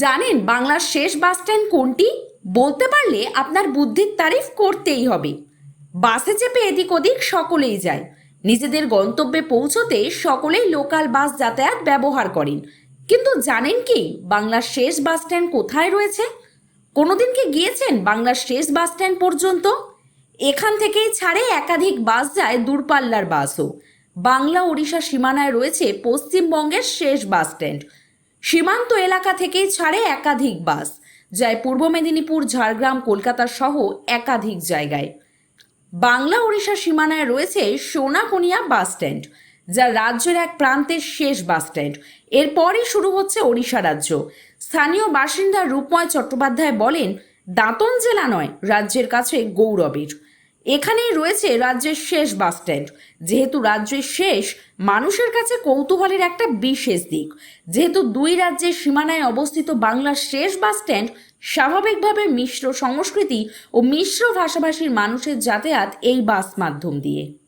জানেন বাংলার শেষ বাস স্ট্যান্ড কোনটি? বলতে পারলে আপনার বুদ্ধির তারিফ করতেই হবে। বাসে চেপে এদিক ওদিক সকলেই যায়। নিজেদের গন্তব্যে পৌঁছতে সকলেই লোকাল বাস যাতায়াত ব্যবহার করেন। কিন্তু জানেন কি বাংলার শেষ বাস স্ট্যান্ড কোথায় রয়েছে? কোনোদিন কি গিয়েছেন বাংলার শেষ বাস স্ট্যান্ড পর্যন্ত? এখান থেকেই ছাড়ে একাধিক বাস যায় দূরপাল্লার বাসও। বাংলা ওড়িশা সীমানায় রয়েছে পশ্চিমবঙ্গের শেষ বাস স্ট্যান্ড। সীমান্ত এলাকা থেকেই ছাড়ে একাধিক বাস, যায় পূর্ব মেদিনীপুর, ঝাড়গ্রাম, কলকাতা সহ একাধিক জায়গায়। বাংলা, ওড়িশা সীমানায় রয়েছে সোনাকনিয়া বাস স্ট্যান্ড, যা রাজ্যের এক প্রান্তের শেষ বাস স্ট্যান্ড। এরপরই শুরু হচ্ছে ওড়িশা রাজ্য। স্থানীয় বাসিন্দা রূপময় চট্টোপাধ্যায় বলেন, দাঁতন জেলা নয়, রাজ্যের কাছে গৌরবের। এখানেই রয়েছে রাজ্যের শেষ বাস স্ট্যান্ড। যেহেতু রাজ্যের শেষ, মানুষের কাছে কৌতূহলের একটা বিশেষ দিক। যেহেতু দুই রাজ্যের সীমানায় অবস্থিত বাংলার শেষ বাস স্ট্যান্ড স্বাভাবিকভাবে মিশ্র সংস্কৃতি ও মিশ্র ভাষাভাষীর মানুষের যাতায়াত এই বাস মাধ্যম দিয়ে।